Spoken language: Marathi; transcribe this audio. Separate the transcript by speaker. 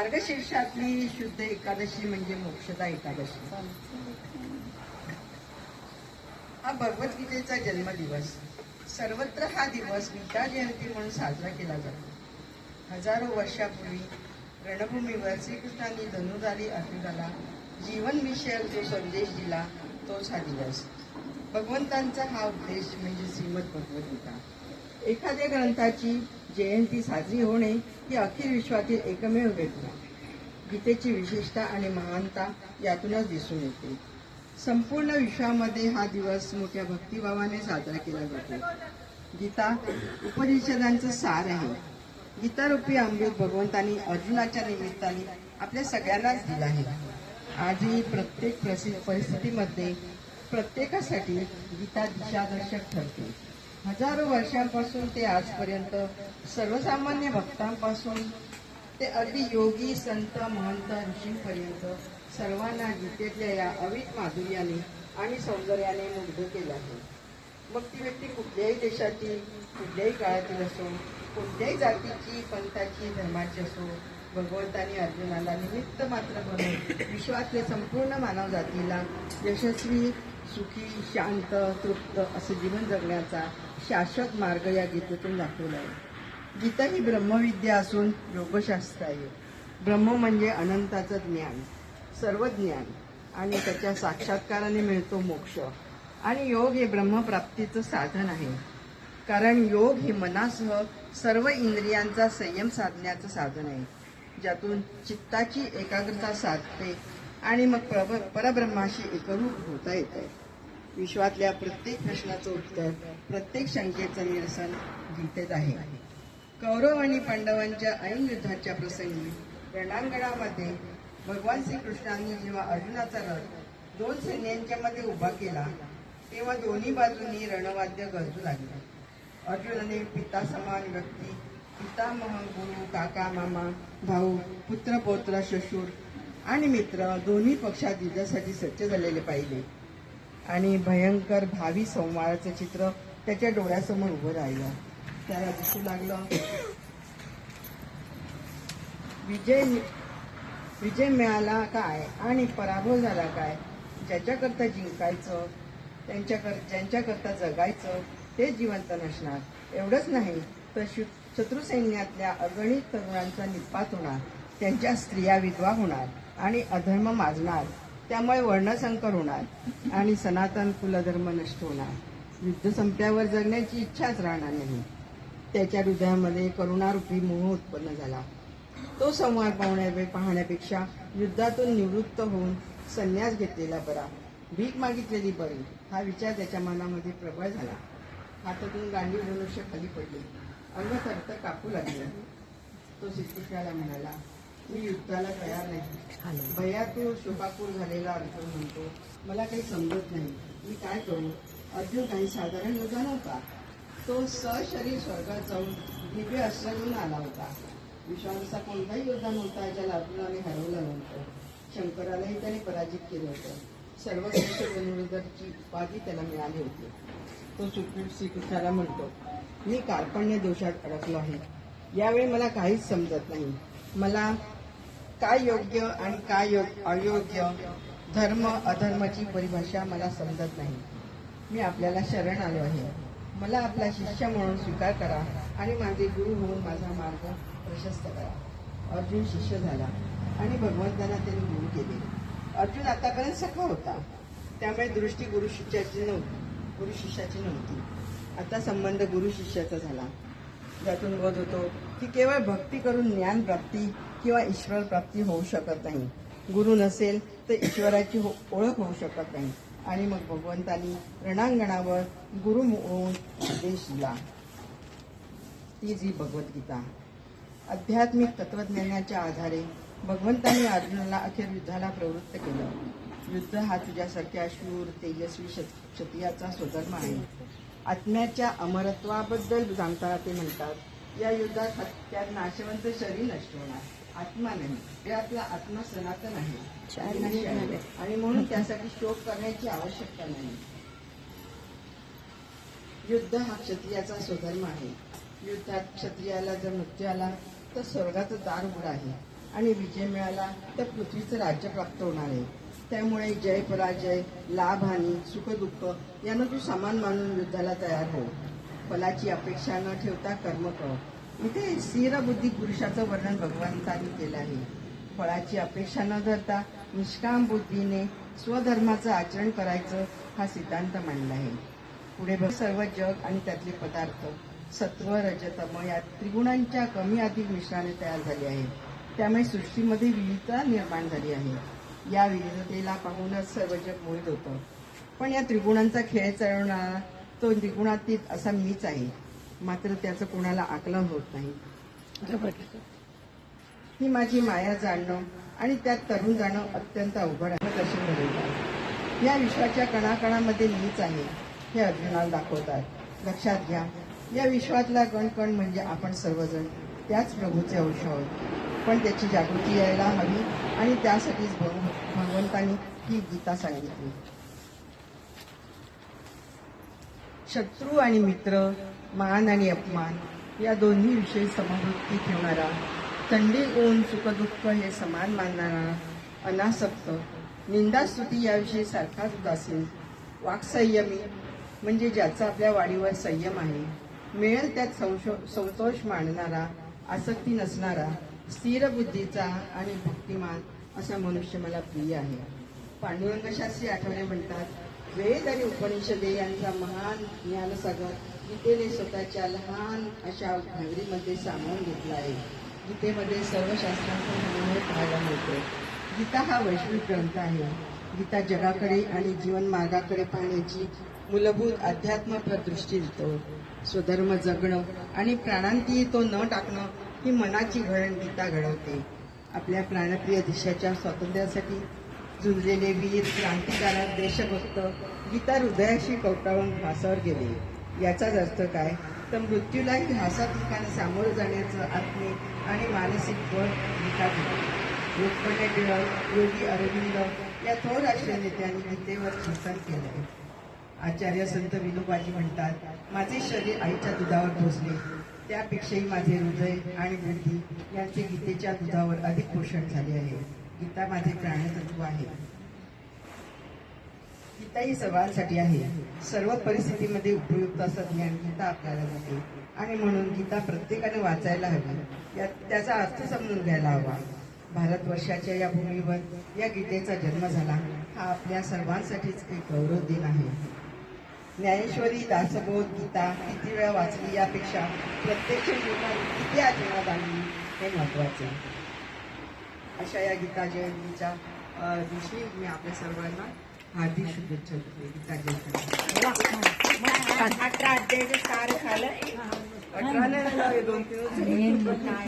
Speaker 1: मार्गशीर्षातली शुद्ध एकादशी म्हणजे मोक्षदा एकादशी. हा भगवद्गीतेचा जन्मदिवस. सर्वत्र हा दिवस गीता जयंती म्हणून साजरा केला जातो. हजारो वर्षापूर्वी रणभूमीवर श्रीकृष्णांनी धनुधारी अर्जुनाला जीवनविषयक जो संदेश दिला तोच हा दिवस. भगवंतांचा हा उद्देश म्हणजे श्रीमद भगवद्गीता एखाद्या ग्रंथाची जयंती साजरी होणे ही अखिल विश्वातील एकमेव घटना गीतेची विशेषता आणि महानता यातूनच दिसून येते. संपूर्ण विश्वामध्ये हा दिवस मोठ्या भक्तिभावाने साजरा केला जातो. गीता उपनिषदांचं सार आहे. गीतारूपी अमृत भगवंतांनी अर्जुनाच्या निमित्ताने आपल्या सगळ्यांनाच दिला आहे. आजही प्रत्येक प्रसि परिस्थितीमध्ये प्रत्येकासाठी गीता दिशादर्शक ठरते. हजारो वर्षांपासून ते आजपर्यंत सर्वसामान्य भक्तांपासून ते अगदी योगी संत महंत ऋषींपर्यंत सर्वांना गीतेतल्या या अवित माधुर्याने आणि सौंदर्याने मुग्ध केलं आहे. मग ती व्यक्ती कुठल्याही देशाची कुठल्याही काळातील असो कोणत्याही जातीची पंथाची धर्माची असो भगवंतानी अर्जुनाला निमित्त मात्र बनवून विश्वातल्या संपूर्ण मानव जातीला यशस्वी सुखी शांत तृप्त असं जीवन जगण्याचा शाश्वत मार्ग या गीतेतून दाखवला आहे. गीता ही ब्रह्मविद्या असून योगशास्त्र आहे. ब्रह्म म्हणजे अनंताचं ज्ञान सर्व ज्ञान आणि त्याच्या साक्षात्काराने मिळतो मोक्ष. आणि योग हे ब्रह्मप्राप्तीचं साधन आहे. कारण योग हे मनासह सर्व इंद्रियांचा संयम साधण्याचं साधन आहे. ज्यातून चित्ताची एकाग्रता साधते आणि मग प्रभ- परब्रह्माशी एकरूप होता येते विश्वातल्या प्रत्येक प्रश्नाचं उत्तर प्रत्येक शंकेचं निरसन गीतेत आहे. कौरव आणि पांडवांच्या ऐन युद्धाच्या प्रसंगी रणांगणामध्ये भगवान श्रीकृष्णांनी जेव्हा अर्जुनाचा रथ दोन सैन्यांच्या मध्ये उभा केला तेव्हा दोन्ही बाजूंनी रणवाद्य गरजू लागले. अर्जुनाने पिता समान व्यक्ती पितामह गुरु काका मामा भाऊ पुत्र पौत्र शशूर आणि मित्र दोन्ही पक्षात युद्धासाठी सज्ज झालेले पाहिजे आणि भयंकर भावी संवाराचं चित्र त्याच्या डोळ्यासमोर उभं राहिलं. त्याला दिसू लागलं. विजय विजय मिळाला काय आणि पराभव झाला काय? ज्याच्याकरता जिंकायचं त्यांच्याकर ज्यांच्याकरता जगायचं ते जिवंत नसणार. एवढंच नाही तर शु शत्रुसैन्यातल्या अगणित तरुणांचा निपात होणार त्यांच्या स्त्रिया विधवा होणार आणि अधर्म माजणार. त्यामुळे वर्णसंकर होणार आणि सनातन कुलधर्म नष्ट होणार. युद्ध संपल्यावर जगण्याची इच्छाच राहणार नाही. त्याच्या हृदयामध्ये करुणारूपी मोह उत्पन्न झाला. तो संवाद पाहण्या पाहण्यापेक्षा युद्धातून निवृत्त होऊन संन्यास घेतलेला बरा. भीक मागितलेली बरी. हा विचार त्याच्या मनामध्ये प्रबळ झाला. हातातून गांधी मनुष्य खाली पडली. अंग तरत कापू लागले. तो श्रीकृष्णाला म्हणाला मी युद्धाला तयार नाही. भैया तू शोकापूर झालेला अर्जुन म्हणतो मला काही समजत नाही. मी काय करू? अर्जुन काही साधारण योद्धा नव्हता तो सशरीर स्वर्गात जाऊन दिव्य अस्त्र घेऊन आला होता. विश्वाचा कोणताही योद्धा नव्हता ज्याला अर्जुनाने हरवलं नव्हतं. शंकरालाही त्याने पराजित केलं होतं. सर्वश्रेष्ठ धनुर्धरची उपाधी त्याला मिळाली होती. तो सुखरूप श्रीकृष्णाला म्हणतो मी कार्पण्य दोषात अडकलो आहे. यावेळी मला काहीच समजत नाही. मला काय योग्य आणि काय योग अयोग्य धर्म अधर्माची परिभाषा मला समजत नाही. मी आपल्याला शरण आलो आहे. मला आपला शिष्य म्हणून स्वीकार करा आणि माझे गुरु म्हणून माझा मार्ग प्रशस्त करा. अर्जुन शिष्य झाला आणि भगवंतांना त्यांनी गुरु केले. अर्जुन आतापर्यंत सखा होता. त्यामुळे दृष्टी गुरु शिष्याची नव्हती गुरु शिष्याची नव्हती. आता संबंध गुरु शिष्याचा झाला. ज्यातून बोध होतो की केवळ भक्ती करून ज्ञान प्राप्ती किंवा ईश्वर प्राप्ती होऊ शकत नाही. गुरु नसेल तर ईश्वराची हो- ओळख होऊ शकत नाही. आणि मग भगवंतांनी रणांगणावर गुरु होऊन आदेश दिला. ती जी भगवद्गीता. आध्यात्मिक तत्वज्ञानाच्या आधारे भगवंतांनी अर्जुनाला अखेर युद्धाला प्रवृत्त केलं. युद्ध हा तुझ्यासारख्या शूर तेजस्वी क्षत्रियाचा स्वधर्म आहे. आत्म्याच्या अमरत्वाबद्दल सांगताना ते म्हणतात या युद्धात हत्यार नाशवंत शरीर नष्ट होणार. आत्मा नाही हे आपला आत्मा सनातन आहे. आणि म्हणून त्यासाठी शोक करण्याची आवश्यकता नाही. युद्ध हा क्षत्रियाचा स्वधर्म आहे. युद्धात क्षत्रियाला जर मृत्यू आला तर स्वर्गाचं दार उघड आहे. आणि विजय मिळाला तर पृथ्वीचं राज्य प्राप्त होणार आहे. त्यामुळे जय पराजय लाभ हानी सुखदुःख यांना तू समान मानून युद्धाला तयार हो. फलाची अपेक्षा न ठेवता कर्म कर. इथे स्थिर बुद्धी पुरुषाचं वर्णन भगवंतांनी केलं आहे. फळाची अपेक्षा न धरता निष्काम बुद्धीने स्वधर्माचं आचरण करायचं हा सिद्धांत मांडला आहे. पुढे सर्व जग आणि त्यातले पदार्थ. सत्व रजतम या त्रिगुणांच्या कमी अधिक मिश्राने तयार झाले आहे. त्यामुळे सृष्टीमध्ये विविधता निर्माण झाली आहे. या विविधतेला पाहूनच सर्व जग मोहित होतं. पण या त्रिगुणांचा खेळ चढवणारा तो त्रिगुणातीत असा मीच आहे. मात्र त्याचं कोणाला आकलन होत नाही. ही माझी माया जाणणं आणि त्यात तरुण जाणं अत्यंत अवघड आहे. दर्शन घडवतात या विश्वाच्या कणाकणामध्ये मीच आहे हे अर्जुनाला दाखवतात लक्षात घ्या या विश्वातला कणकण म्हणजे आपण सर्वजण त्याच प्रभूचे अंश आहोत. पण त्याची जागृती यायला हवी आणि त्यासाठीच भगव- भगवंतांनी ही गीता सांगितली. शत्रू आणि मित्र मान आणि अपमान या दोन्ही विषयी समवृत्ती ठेवणारा थंडी ऊन सुखदुःख हे समान मानणारा अनासक्त निंदास्तुती याविषयी सारखाच उदासीन वाक्संयमी म्हणजे ज्याचा आपल्या वाणीवर संयम आहे. मिळेल त्यात संशो संतोष मानणारा आसक्ती नसणारा स्थिर बुद्धीचा आणि भक्तिमान असा मनुष्य मला प्रिय आहे. पांडुरंगशास्त्री आठवणे म्हणतात वेद आणि उपनिषदे यांचा महान ज्ञानसागर गीतेने स्वतःच्या लहान अशा घागरीमध्ये सामावून घेतला आहे. गीतेमध्ये सर्व शास्त्रांचा पाहायला मिळतो गीता हा वैश्विक ग्रंथ आहे. गीता जगाकडे आणि जीवन मार्गाकडे पाहण्याची मूलभूत अध्यात्म दृष्टी देतो. स्वधर्म जगणं आणि प्राणांती तो न टाकणं ही मनाची घडण गीता घडवते. आपल्या प्राणप्रिय देशाच्या स्वातंत्र्यासाठी झुंजलेले वीर क्रांतिकारक देशभक्त गीता हृदयाशी कवटाळून घासावर गेले. याचाच अर्थ काय? तर मृत्यूलाही हासात्मकाने सामोरं जाण्याचं आत्मिक आणि मानसिक बळ गीता दिलं लोकमान्य टिळक योगी अरविंद या थोर राष्ट्रीय नेत्यांनी गीतेवर चिंतन केलंय. आचार्य संत विनोबाजी म्हणतात माझे शरीर आईच्या दुधावर पोचले. त्यापेक्षाही माझे हृदय आणि बुद्धी यांचे गीतेच्या दुधावर अधिक पोषण झाले आहे. गीता माझे प्राणतत्व आहे. गीता ही सर्वांसाठी आहे. सर्व परिस्थितीमध्ये उपयुक्त असं ज्ञान गीता आपल्याला देते. आणि म्हणून गीता प्रत्येकाने वाचायला हवी. या त्याचा अर्थ समजून घ्यायला हवा. भारतवर्षाच्या या भूमीवर या गीतेचा जन्म झाला हा आपल्या सर्वांसाठीच एक गौरव दिन आहे. ज्ञानेश्वरी दासबोध गीता किती वेळा वाचली यापेक्षा प्रत्यक्ष जीवनात किती आचरणात आणली हे महत्त्वाचे अशा या गीता जयंतीच्या दिवशी मी आपल्या सर्वांना हार्दिक शुभेच्छा देते. गीता जयंती. अठरा अध्याय सार झालं अठरा दोन तीन